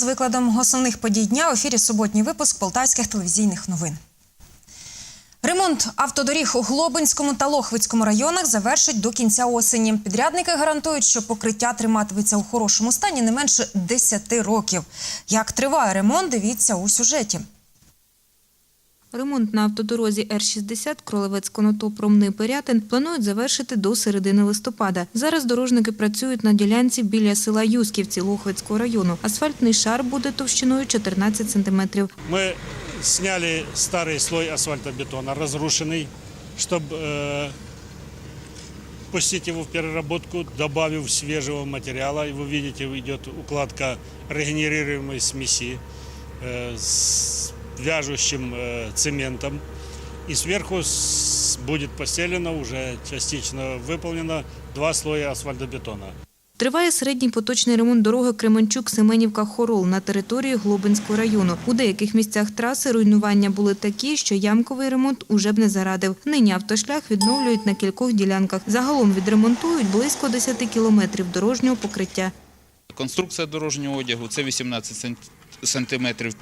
з викладом основних подій дня. В ефірі суботній випуск полтавських телевізійних новин. Ремонт автодоріг у Глобинському та Лохвицькому районах завершать до кінця осені. Підрядники гарантують, що покриття триматиметься у хорошому стані не менше 10 років. Як триває ремонт, дивіться у сюжеті. Ремонт на автодорозі Р-60 Кролевець-Конотоп-Ромни Пирятин планують завершити до середини листопада. Зараз дорожники працюють на ділянці біля села Юсківці Лохвицького району. Асфальтний шар буде товщиною 14 сантиметрів. Мы сняли старый слой асфальтобетона, разрушенный, чтобы э, пустить его в переработку, добавив свежего материала. И вы видите, идет укладка регенерируемой смеси э, с вяжущим э, цементом. И сверху будет постелено, уже частично выполнено, два слоя асфальтобетона. Триває середній поточний ремонт дороги Кременчук-Семенівка-Хорол на території Глобинського району. У деяких місцях траси руйнування були такі, що ямковий ремонт уже б не зарадив. Нині автошлях відновлюють на кількох ділянках. Загалом відремонтують близько 10 кілометрів дорожнього покриття. Конструкція дорожнього одягу це 18 сантиметрів сантиметрів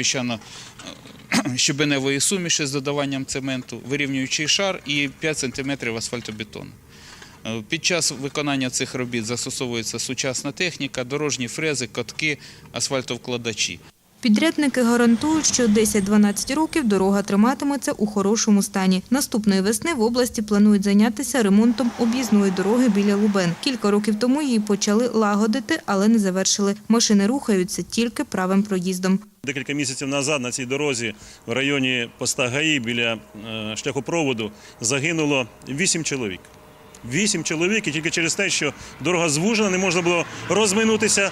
піщано-щебеневої суміші з додаванням цементу, вирівнюючий шар і 5 см асфальтобетону. Е, Під час виконання цих робіт застосовується сучасна техніка, дорожні фрези, котки, асфальтовкладачі. Підрядники гарантують, що 10-12 років дорога триматиметься у хорошому стані. Наступної весни в області планують зайнятися ремонтом об'їзної дороги біля Лубен. Кілька років тому її почали лагодити, але не завершили. Машини рухаються тільки правим проїздом. Декілька місяців назад на цій дорозі в районі поста ГАІ біля е, шляхопроводу загинуло вісім чоловік. Вісім чоловік, і тільки через те, що дорога звужена, не можна було розминутися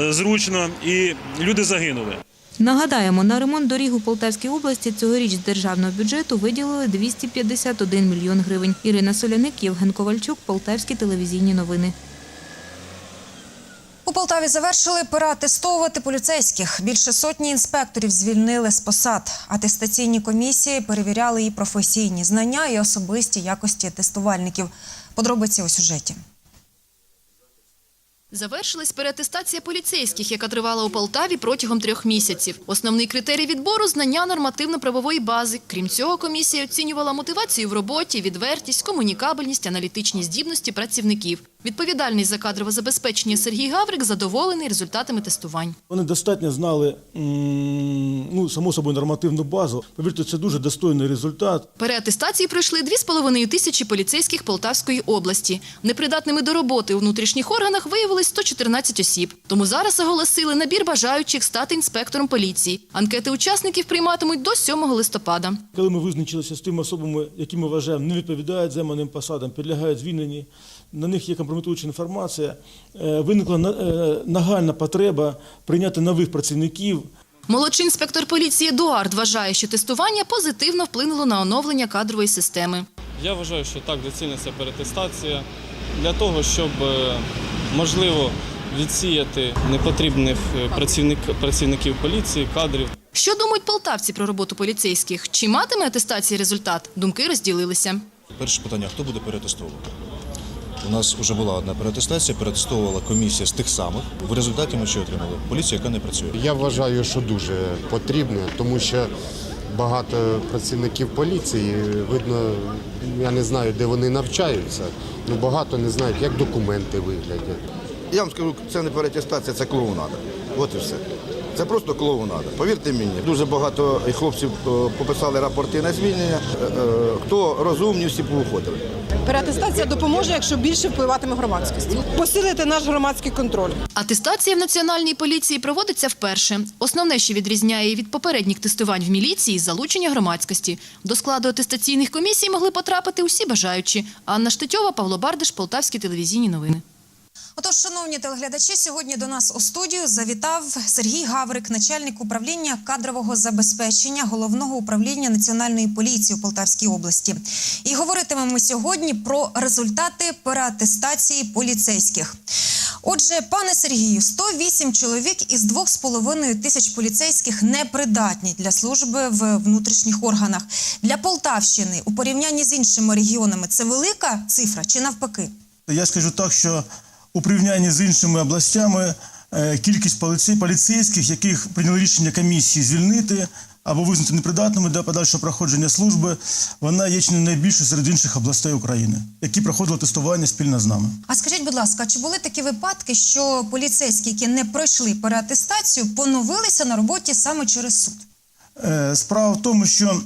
е, зручно, і люди загинули. Нагадаємо, на ремонт доріг у Полтавській області цьогоріч з державного бюджету виділили 251 мільйон гривень. Ірина Соляник, Євген Ковальчук, Полтавські телевізійні новини. У Полтаві завершили переатестовувати поліцейських. Більше сотні інспекторів звільнили з посад. Атестаційні комісії перевіряли і професійні знання, і особисті якості тестувальників. Подробиці у сюжеті. Завершилась переатестація поліцейських, яка тривала у Полтаві протягом трьох місяців. Основний критерій відбору – знання нормативно-правової бази. Крім цього, комісія оцінювала мотивацію в роботі, відвертість, комунікабельність, аналітичні здібності працівників. Відповідальний за кадрове забезпечення Сергій Гаврик задоволений результатами тестувань. Вони достатньо знали, ну, само собою, нормативну базу. Повірте, це дуже достойний результат. Переатестації пройшли 2,5 тисячі поліцейських Полтавської області. Непридатними до роботи у внутрішніх органах виявилось 114 осіб. Тому зараз оголосили набір бажаючих стати інспектором поліції. Анкети учасників прийматимуть до 7 листопада. Коли ми визначилися з тими особами, які ми вважаємо не відповідають займаним посадам, підлягають звільненні, на них є компрометуюча інформація, е, виникла е, нагальна потреба прийняти нових працівників, Молодший інспектор поліції Едуард вважає, що тестування позитивно вплинуло на оновлення кадрової системи. Я вважаю, що так доцільна ця перетестація для того, щоб е, можливо відсіяти непотрібних працівник, працівників поліції, кадрів. Що думають полтавці про роботу поліцейських? Чи матиме атестація результат? Думки розділилися. Перше питання: хто буде перетестовувати? У нас вже була одна перетестація, перетестовувала комісія з тих самих. В результаті ми що отримали? Поліція, яка не працює. Я вважаю, що дуже потрібне, тому що багато працівників поліції, видно, я не знаю, де вони навчаються, ну багато не знають, як документи виглядять. Я вам скажу, це не перетестація, це клоунада. От і все. Це просто клоунада. Повірте мені, дуже багато хлопців е, пописали рапорти на звільнення. Е, е, Хто розумні, всі повиходили. Переатестація допоможе, якщо більше впливатиме громадськість. Посилити наш громадський контроль. Атестація в національній поліції проводиться вперше. Основне, що відрізняє від попередніх тестувань в міліції – залучення громадськості. До складу атестаційних комісій могли потрапити усі бажаючі. Анна Штетьова, Павло Бардиш, Полтавські телевізійні новини. Отож, шановні телеглядачі, сьогодні до нас у студію завітав Сергій Гаврик, начальник управління кадрового забезпечення головного управління національної поліції у Полтавській області. І говоритимемо сьогодні про результати переатестації поліцейських. Отже, пане Сергію, 108 чоловік із 2,5 тисяч поліцейських непридатні для служби в внутрішніх органах. Для Полтавщини у порівнянні з іншими регіонами це велика цифра чи навпаки? Я скажу так, що у порівнянні з іншими областями е, кількість поліцей, поліцейських, яких прийняли рішення комісії звільнити або визнати непридатними для подальшого проходження служби, вона є чи не найбільша серед інших областей України, які проходили тестування спільно з нами. А скажіть, будь ласка, чи були такі випадки, що поліцейські, які не пройшли переатестацію, поновилися на роботі саме через суд? Е, Справа в тому, що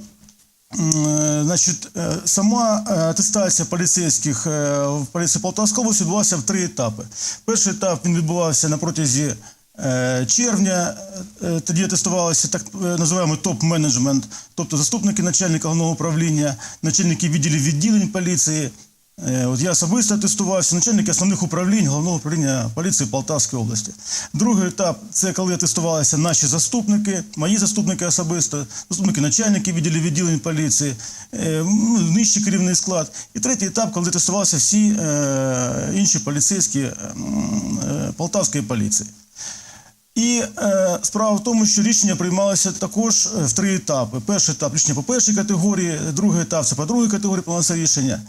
значить, е, сама е, атестація поліцейських е, в поліції Полтавської області відбувалася в три етапи. Перший етап він відбувався на протязі е, червня. Е, Тоді атестувалися так е, називаємо топ-менеджмент, тобто заступники начальника головного управління, начальники відділів відділень поліції. Е, От я особисто тестувався, начальники основних управлінь головного управління поліції Полтавської області. Другий етап це коли тестувалися наші заступники, мої заступники особисто, заступники начальники відділів відділень поліції, е, ну, нижчий керівний склад. І третій етап, коли тестувалися всі е, інші поліцейські Полтавської поліції. І е, справа в тому, що рішення приймалося також в три етапи. Перший етап рішення по першій категорії, другий етап це по другій категорії приймалося рішення.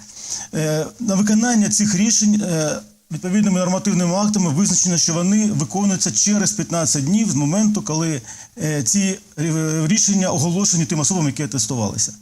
Е, на виконання цих рішень е, відповідними нормативними актами визначено, що вони виконуються через 15 днів з моменту, коли е, ці рішення оголошені тим особам, які тестувалися.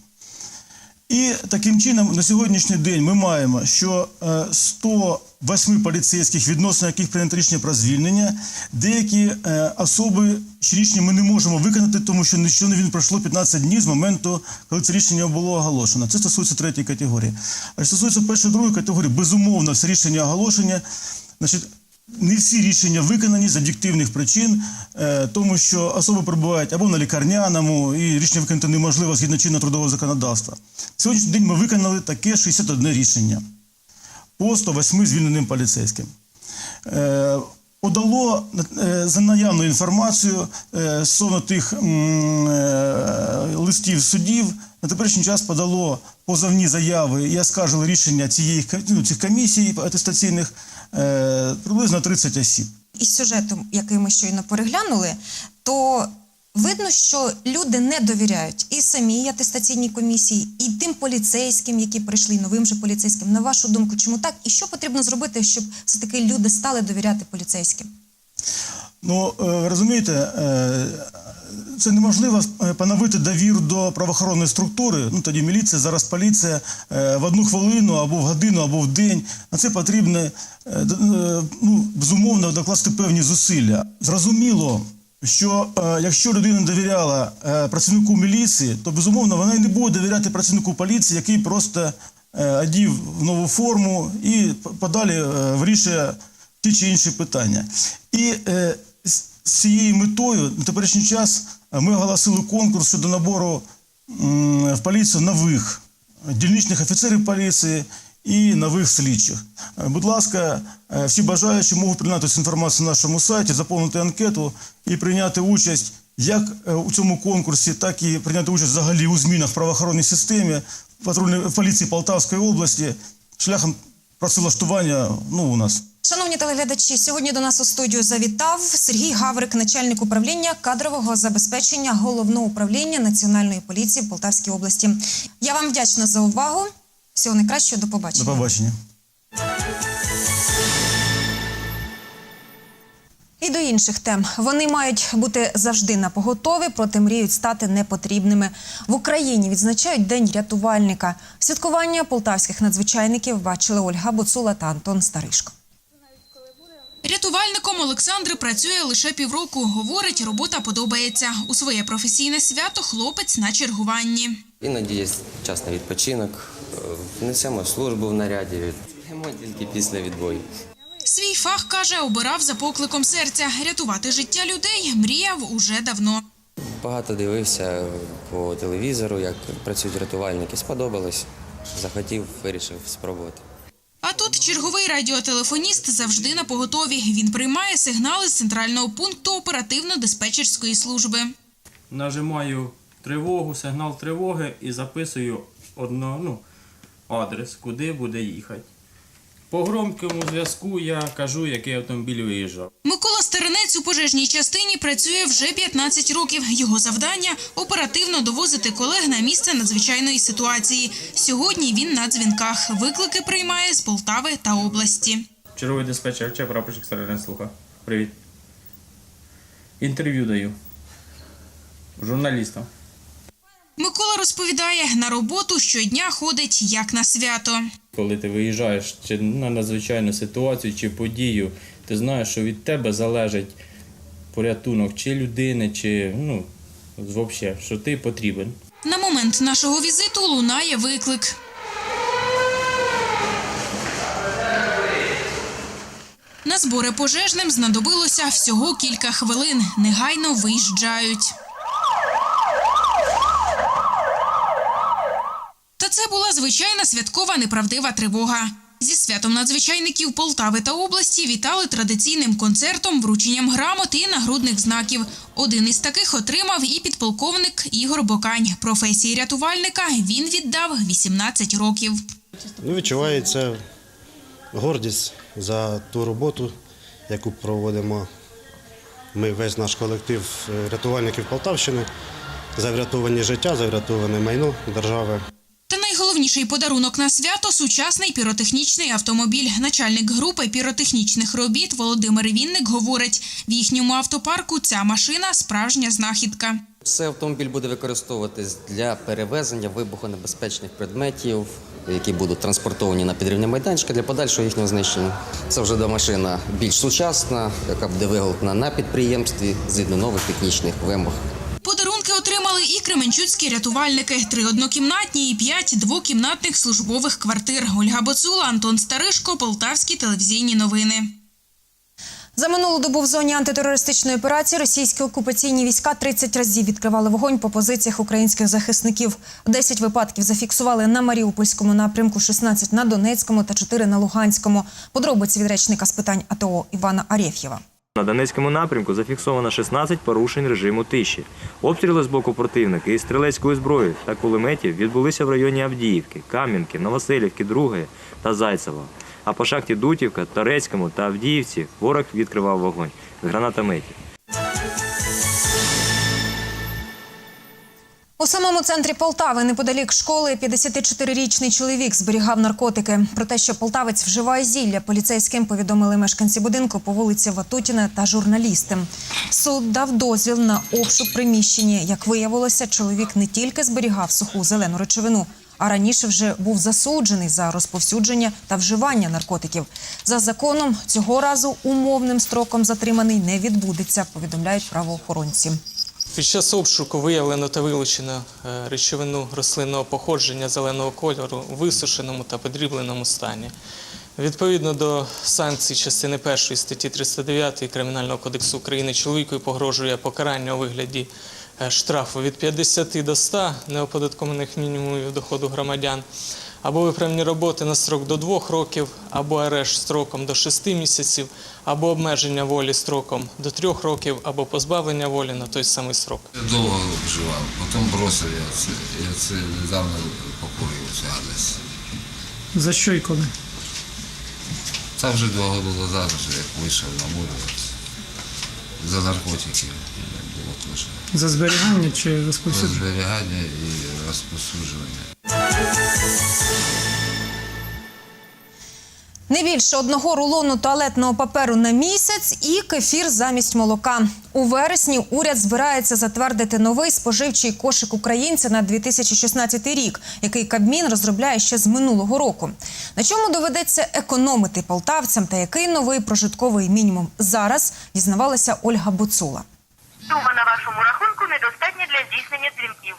І таким чином на сьогоднішній день ми маємо, що е, 108 поліцейських, відносно яких прийнято рішення про звільнення, деякі е, особи ще рішення ми не можемо виконати, тому що ще не він пройшло 15 днів з моменту, коли це рішення було оголошено. Це стосується третьої категорії. А що стосується першої другої категорії, безумовно, це рішення оголошення. Значить, не всі рішення виконані з об'єктивних причин, е, тому що особи перебувають або на лікарняному, і рішення виконати неможливо згідно чинного трудового законодавства. Сьогоднішній день ми виконали таке 61 рішення по 108 звільненим поліцейським. Е, Подало е, за наявною інформацією е, стосовно тих листів судів. На теперішній час подало позовні заяви і оскаржили рішення цієї ну, цих комісій атестаційних приблизно 30 осіб. Із сюжетом, який ми щойно переглянули, то видно, що люди не довіряють і самій атестаційній комісії, і тим поліцейським, які прийшли, і новим же поліцейським. На вашу думку, чому так? І що потрібно зробити, щоб все таки люди стали довіряти поліцейським? Ну, е, розумієте, е, це неможливо е, поновити довіру до правоохоронної структури. Ну тоді міліція, зараз поліція е, в одну хвилину або в годину, або в день. На це потрібно е, ну, безумовно докласти певні зусилля. Зрозуміло. Що якщо людина довіряла працівнику міліції, то безумовно вона і не буде довіряти працівнику поліції, який просто е, одів в нову форму і подалі вирішує ті чи інші питання. І з цією метою на теперішній час е, ми оголосили конкурс щодо набору в поліцію нових дільничних офіцерів поліції і нових слідчих. Е, Будь ласка, е, всі бажаючі можуть прийняти цю інформацію на нашому сайті, заповнити анкету і прийняти участь як у цьому конкурсі, так і прийняти участь взагалі у змінах в правоохоронній системі в поліції Полтавської області шляхом працевлаштування ну, у нас. Шановні телеглядачі, сьогодні до нас у студію завітав Сергій Гаврик, начальник управління кадрового забезпечення головного управління Національної поліції в Полтавській області. Я вам вдячна за увагу. Всього найкращого, до До побачення. побачення. І до інших тем вони мають бути завжди на поготові, проте мріють стати непотрібними. В Україні відзначають День рятувальника. Святкування полтавських надзвичайників бачили Ольга Боцула та Антон Старишко. Рятувальником Олександр працює лише півроку. Говорить, робота подобається. У своє професійне свято хлопець на чергуванні. Іноді є час на відпочинок, несемо службу в наряді. Йдемо тільки після відбою. Свій фах каже, обирав за покликом серця. Рятувати життя людей мріяв уже давно. Багато дивився по телевізору, як працюють рятувальники. Сподобалось. Захотів, вирішив спробувати. А тут черговий радіотелефоніст завжди на поготові. Він приймає сигнали з центрального пункту оперативно-диспетчерської служби. Нажимаю тривогу, сигнал тривоги і записую одно, ну, адрес, куди буде їхати. По громкому зв'язку я кажу, який автомобіль виїжджав. Микола Стеренець у пожежній частині працює вже 15 років. Його завдання оперативно довозити колег на місце надзвичайної ситуації. Сьогодні він на дзвінках. Виклики приймає з Полтави та області. Черговий диспетчер, чи прапорщик Стеренець слуха. Привіт. Інтерв'ю даю журналістам. Микола розповідає, на роботу щодня ходить як на свято. Коли ти виїжджаєш чи на надзвичайну ситуацію чи подію, ти знаєш, що від тебе залежить порятунок чи людини, чи ну, взагалі, що ти потрібен. На момент нашого візиту лунає виклик. На збори пожежним знадобилося всього кілька хвилин. Негайно виїжджають. Та це була звичайна святкова неправдива тривога. Зі святом надзвичайників Полтави та області вітали традиційним концертом, врученням грамот і нагрудних знаків. Один із таких отримав і підполковник Ігор Бокань. Професії рятувальника він віддав 18 років. Ну, відчувається гордість за ту роботу, яку проводимо ми, весь наш колектив е, рятувальників Полтавщини, за врятовані життя, за врятоване майно держави. Найголовніший подарунок на свято сучасний піротехнічний автомобіль. Начальник групи піротехнічних робіт Володимир Вінник говорить: в їхньому автопарку ця машина справжня знахідка. Цей автомобіль буде використовуватись для перевезення вибухонебезпечних предметів, які будуть транспортовані на підрівні майданчика для подальшого їхнього знищення. Це вже до машина більш сучасна, яка буде виготовлена на підприємстві згідно нових технічних вимог. Отримали і кременчуцькі рятувальники: три однокімнатні і п'ять двокімнатних службових квартир. Ольга Боцула, Антон Старишко, Полтавські телевізійні новини. За минулу добу в зоні антитерористичної операції російські окупаційні війська 30 разів відкривали вогонь по позиціях українських захисників. 10 випадків зафіксували на Маріупольському напрямку, 16 на Донецькому та 4 на Луганському. Подробиці від речника з питань АТО Івана Арєф'єва. На Донецькому напрямку зафіксовано 16 порушень режиму тиші. Обстріли з боку противника із стрілецької зброї та кулеметів відбулися в районі Авдіївки, Кам'янки, Новоселівки, Другої та Зайцева. А по шахті Дутівка, Торецькому та Авдіївці ворог відкривав вогонь з гранатометів. У самому центрі Полтави, неподалік школи, 54-річний чоловік зберігав наркотики. Про те, що полтавець вживає зілля, поліцейським повідомили мешканці будинку по вулиці Ватутіна та журналісти. Суд дав дозвіл на обшук приміщення. Як виявилося, чоловік не тільки зберігав суху зелену речовину, а раніше вже був засуджений за розповсюдження та вживання наркотиків. За законом цього разу умовним строком затриманий не відбудеться, повідомляють правоохоронці. Під час обшуку виявлено та вилучено е, речовину рослинного походження зеленого кольору у висушеному та подрібленому стані. Відповідно до санкцій частини 1 статті 309 Кримінального кодексу України чоловіку погрожує покарання у вигляді е, штрафу від 50 до 100 неоподаткованих мінімумів доходу громадян, або виправні роботи на строк до 2 років, або арешт строком до 6 місяців, або обмеження волі строком до 3 років, або позбавлення волі на той самий срок. Довго вживав, потім бросив я це. Я це недавно покурив цю гадость. За що і коли? Це вже два роки назад, вже як вийшов на вулицю. За наркотики було теж. За зберігання чи За розповсюдження? зберігання і розповсюджування. Не більше одного рулону туалетного паперу на місяць і кефір замість молока. У вересні уряд збирається затвердити новий споживчий кошик українця на 2016 рік, який Кабмін розробляє ще з минулого року. На чому доведеться економити полтавцям та який новий прожитковий мінімум зараз дізнавалася Ольга Буцула. Сума на вашому рахунку недостатня для здійснення дзвінків.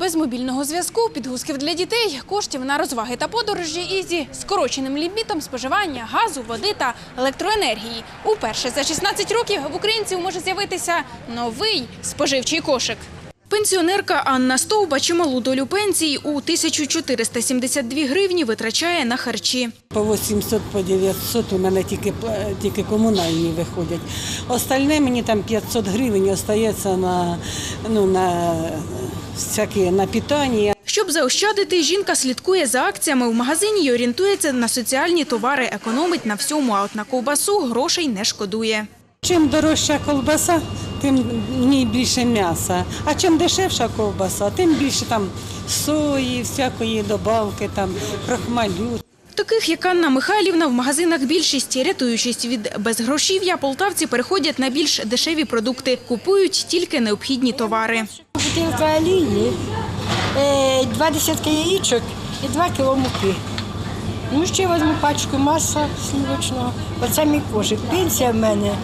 Без мобільного зв'язку, підгузків для дітей, коштів на розваги та подорожі і зі скороченим лімітом споживання газу, води та електроенергії. Уперше за 16 років в українців може з'явитися новий споживчий кошик. Пенсіонерка Анна Стовба чималу долю пенсії у 1472 гривні витрачає на харчі. По 800, по 900 у мене тільки, тільки комунальні виходять. Остальне мені там 500 гривень остається на, ну, на, всякі, на питання. Щоб заощадити, жінка слідкує за акціями в магазині і орієнтується на соціальні товари, економить на всьому, а от на ковбасу грошей не шкодує. Чим дорожча ковбаса, тим в ній більше м'яса. А чим дешевша ковбаса, тим більше там сої, всякої добавки, там крахмалю. Таких, як Анна Михайлівна, в магазинах більшість. Рятуючись від безгрошів'я, полтавці переходять на більш дешеві продукти. Купують тільки необхідні товари. Бутилка олії, е, два десятка яєчок і два кіло муки. Ну, ще візьму пачку маса сливочного. Оце мій кошик. Пенсія в мене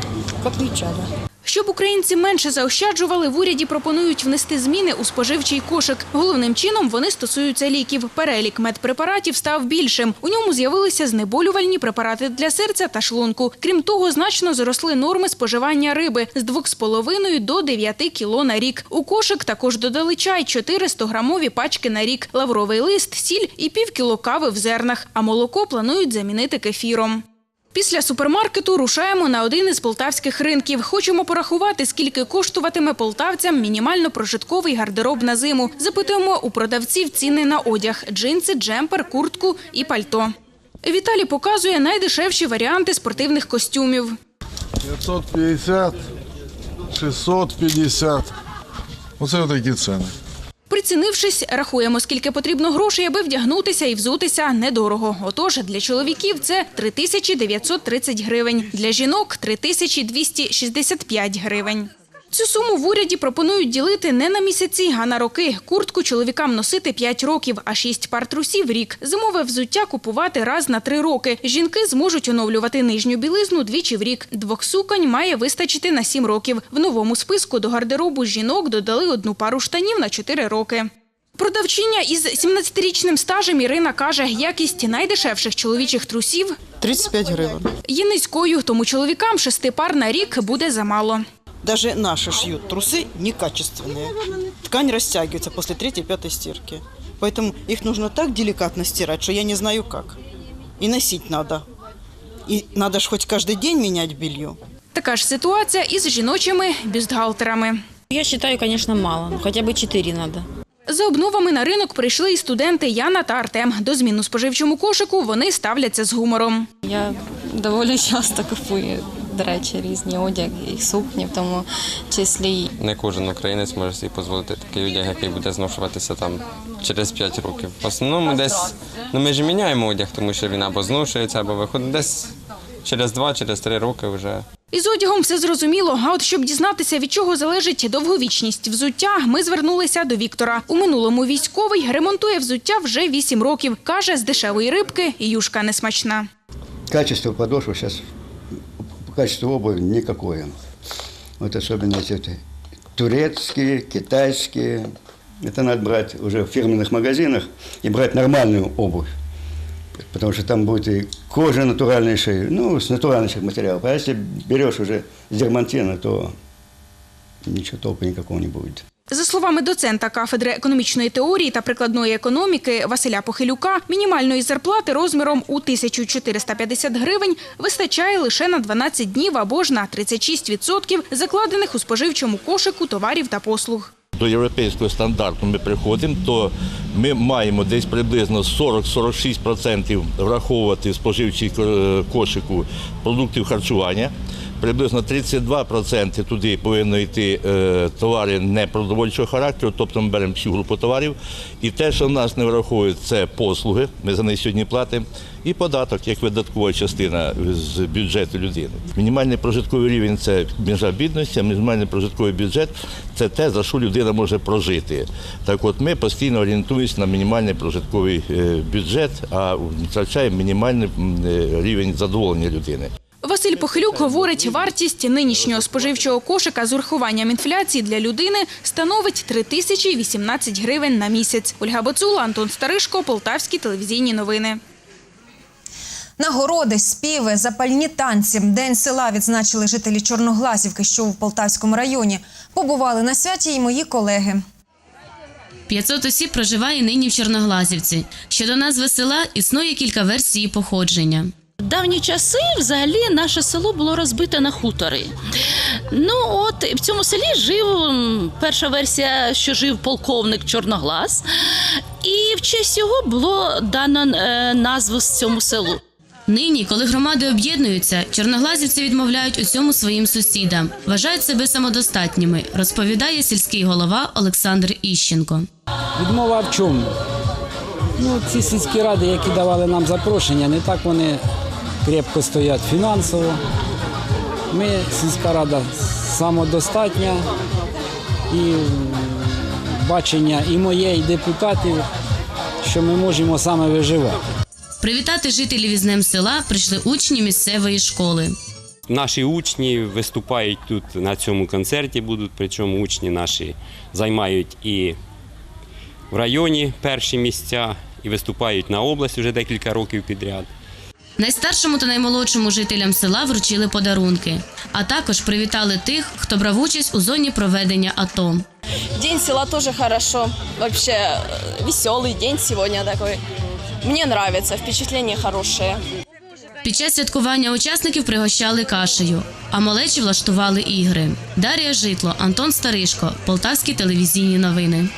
копійчана. Щоб українці менше заощаджували, в уряді пропонують внести зміни у споживчий кошик. Головним чином вони стосуються ліків. Перелік медпрепаратів став більшим. У ньому з'явилися знеболювальні препарати для серця та шлунку. Крім того, значно зросли норми споживання риби з 2,5 до 9 кіло на рік. У кошик також додали чай 400 грамові пачки на рік, лавровий лист, сіль і пів кіло кави в зернах. А молоко планують замінити кефіром. Після супермаркету рушаємо на один із полтавських ринків. Хочемо порахувати, скільки коштуватиме полтавцям мінімально прожитковий гардероб на зиму. Запитуємо у продавців ціни на одяг: джинси, джемпер, куртку і пальто. Віталій показує найдешевші варіанти спортивних костюмів. 550, 650. Оце такі ціни. Прицінившись, рахуємо, скільки потрібно грошей, аби вдягнутися і взутися недорого. Отож, для чоловіків це 3930 гривень, для жінок – 3265 гривень. Цю суму в уряді пропонують ділити не на місяці, а на роки. Куртку чоловікам носити 5 років, а 6 пар трусів – рік. Зимове взуття купувати раз на 3 роки. Жінки зможуть оновлювати нижню білизну двічі в рік. Двох суконь має вистачити на 7 років. В новому списку до гардеробу жінок додали одну пару штанів на 4 роки. Продавчиня із 17-річним стажем Ірина каже, якість найдешевших чоловічих трусів 35 гривен. є низькою, тому чоловікам шести пар на рік буде замало. Даже наши шьют трусы некачественные. Ткань растягивается после третьей-пятой стирки. Поэтому их нужно так деликатно стирать, что я не знаю как. И носить надо. И надо ж хоть каждый день менять белье. Така ж ситуація із жіночими бюстгальтерами. Я считаю, конечно, мало. Ну, хотя бы 4 надо. За обновами на ринок прийшли і студенти Яна та Артем. До змін у споживчому кошику вони ставляться з гумором. Я доволі часто купую, до речі, різні одяг і сукні, в тому числі Не кожен українець може собі дозволити такий одяг, який буде зношуватися там через 5 років. В основному десь ну ми ж міняємо одяг, тому що він або зношується, або виходить десь через 2 через 3 роки вже. Із одягом все зрозуміло. А от щоб дізнатися, від чого залежить довговічність взуття, ми звернулися до Віктора. У минулому військовий ремонтує взуття вже 8 років. Каже, з дешевої рибки і юшка несмачна. Качество подошвы сейчас, качество обуви никакое. Вот особенно эти турецкие, китайские. Это надо брать уже в фирменных магазинах и брать нормальную обувь. Потому что там будет и кожа натуральной шеи, ну, с натуральных материалов. А если берешь уже с дермантина, то ничего толку никакого не будет. За словами доцента кафедри економічної теорії та прикладної економіки Василя Похилюка, мінімальної зарплати розміром у 1450 гривень вистачає лише на 12 днів або ж на 36% закладених у споживчому кошику товарів та послуг. До європейського стандарту ми приходимо, то ми маємо десь приблизно 40-46% враховувати в споживчий е, кошику продуктів харчування. Приблизно 32% туди повинно йти е, товари непродовольчого характеру, тобто ми беремо всю групу товарів. І те, що в нас не враховують, це послуги, ми за них сьогодні платимо, і податок як видаткова частина з бюджету людини. Мінімальний прожитковий рівень це межа бідності, а мінімальний прожитковий бюджет це те, за що людина може прожити. Так от ми постійно орієнтуємося на мінімальний прожитковий е, бюджет, а втрачаємо мінімальний е, рівень задоволення людини. Василь Похилюк говорить, вартість нинішнього споживчого кошика з урахуванням інфляції для людини становить 3018 гривень на місяць. Ольга Бацула, Антон Старишко, Полтавські телевізійні новини. Нагороди, співи, запальні танці. День села відзначили жителі Чорноглазівки, що в Полтавському районі. Побували на святі й мої колеги. 500 осіб проживає нині в Чорноглазівці. Щодо назви села існує кілька версій її походження. Давні часи взагалі наше село було розбите на хутори. Ну от в цьому селі жив перша версія, що жив полковник Чорноглаз, і в честь його було дано е, назву з цьому селу. Нині, коли громади об'єднуються, чорноглазівці відмовляють у цьому своїм сусідам, вважають себе самодостатніми, розповідає сільський голова Олександр Іщенко. Відмова в чому? Ну, ці сільські ради, які давали нам запрошення, не так вони крепко стоять фінансово. Ми сільська рада самодостатня і бачення і моє, і депутатів, що ми можемо саме виживати. Привітати жителів із Днем села прийшли учні місцевої школи. Наші учні виступають тут на цьому концерті, будуть, причому учні наші займають і в районі перші місця, і виступають на область вже декілька років підряд. Найстаршому та наймолодшому жителям села вручили подарунки, а також привітали тих, хто брав участь у зоні проведення АТО. День села тоже хорошо. Вообще веселый день сегодня такой. Мне нравится, впечатления хорошие. Під час святкування учасників пригощали кашею, а малечі влаштували ігри. Дар'я Житло, Антон Старишко, Полтавські телевізійні новини.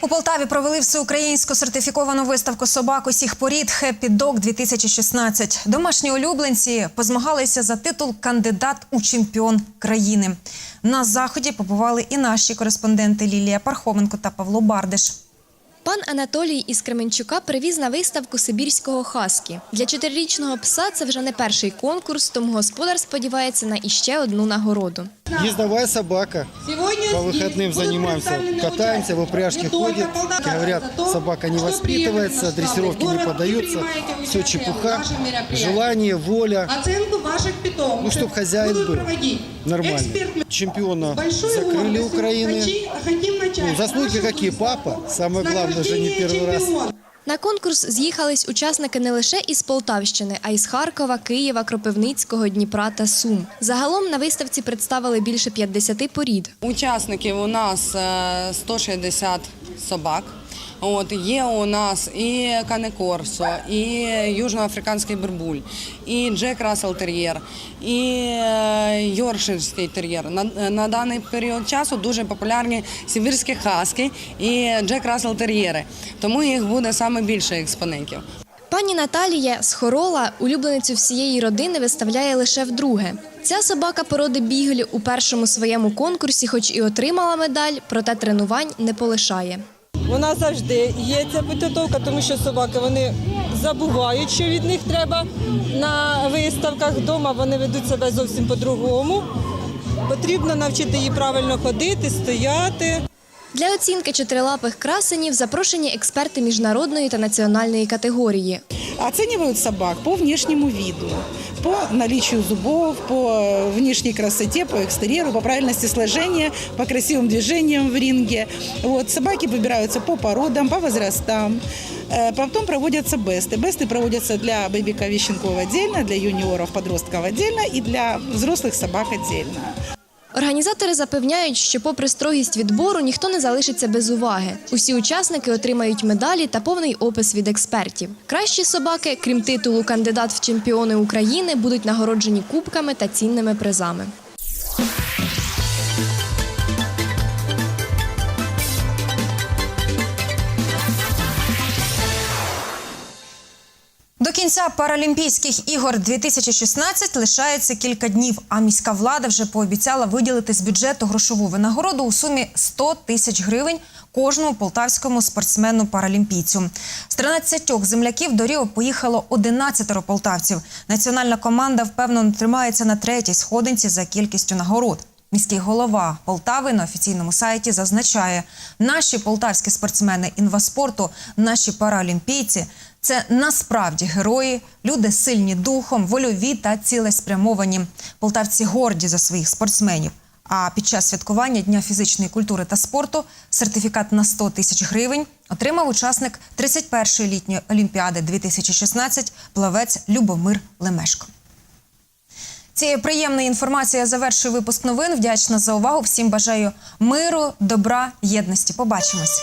У Полтаві провели всеукраїнську сертифіковану виставку собак усіх порід «Хеппі Дог 2016 Домашні улюбленці позмагалися за титул кандидат у чемпіон країни. На заході побували і наші кореспонденти Лілія Пархоменко та Павло Бардиш. Пан Анатолій із Кременчука привіз на виставку сибірського хаскі. Для чотирирічного пса це вже не перший конкурс, тому господар сподівається на іще одну нагороду. Ездовая собака. По выходным занимаемся, катаемся, в упряжке ходит. Говорят, собака не воспитывается, дрессировки не поддаются. Все чепуха, желание, воля. Ну, чтобы хозяин был нормальный. Чемпиона закрыли Украины. Ну, заслуги какие? Папа. Самое главное же не первый раз. На конкурс з'їхались учасники не лише із Полтавщини, а й з Харкова, Києва, Кропивницького, Дніпра та Сум. Загалом на виставці представили більше 50 порід. Учасників у нас е, 160 собак. От є у нас і канекорсо, і южноафриканський бурбуль, і Джек Рассел тер'єр, і е, йоркширський тер'єр. На, на даний період часу дуже популярні сибірські хаски і Джек Рассел тер'єри. Тому їх буде саме більше експонентів. Пані Наталія з Хорола улюбленицю всієї родини виставляє лише вдруге. Ця собака породи бігль у першому своєму конкурсі, хоч і отримала медаль, проте тренувань не полишає. Вона завжди є ця підготовка, тому що собаки вони забувають, що від них треба на виставках. Вдома вони ведуть себе зовсім по-другому. Потрібно навчити її правильно ходити, стояти. Для оцінки чотирилапих красенів запрошені експерти міжнародної та національної категорії. Оценивают собак по внешнему виду, по наличию зубов, по внешней красоте, по экстерьеру, по правильности сложения, по красивым движениям в ринге. Вот, собаки выбираются по породам, по возрастам. Э, Потом проводятся бесты. Бесты проводятся для бэбиков и щенков отдельно, для юниоров, подростков отдельно и для взрослых собак отдельно. Організатори запевняють, що попри строгість відбору ніхто не залишиться без уваги. Усі учасники отримають медалі та повний опис від експертів. Кращі собаки, крім титулу кандидат в чемпіони України, будуть нагороджені кубками та цінними призами. Кінця Паралімпійських ігор 2016 лишається кілька днів. А міська влада вже пообіцяла виділити з бюджету грошову винагороду у сумі 100 тисяч гривень кожному полтавському спортсмену-паралімпійцю. З 13 земляків до Ріо поїхало 11 полтавців. Національна команда впевнено тримається на третій сходинці за кількістю нагород. Міський голова Полтави на офіційному сайті зазначає, наші полтавські спортсмени інваспорту, наші паралімпійці це насправді герої, люди сильні духом, вольові та цілеспрямовані. Полтавці горді за своїх спортсменів. А під час святкування Дня фізичної культури та спорту сертифікат на 100 тисяч гривень отримав учасник 31-ї літньої олімпіади 2016 плавець Любомир Лемешко. Цією приємною інформацією завершую випуск новин. Вдячна за увагу. Всім бажаю миру, добра, єдності. Побачимось.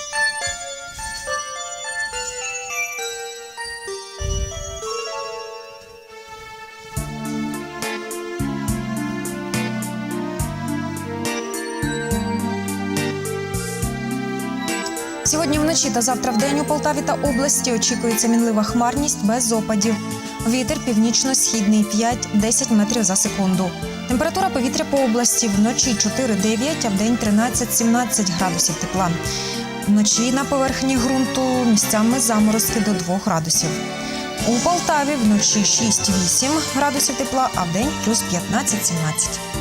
Вночі та завтра вдень у Полтаві та області очікується мінлива хмарність без опадів. Вітер північно-східний 5-10 метрів за секунду. Температура повітря по області вночі 4-9, а вдень 13-17 градусів тепла. Вночі на поверхні ґрунту місцями заморозки до 2 градусів. У Полтаві вночі 6-8 градусів тепла, а вдень плюс 15-17.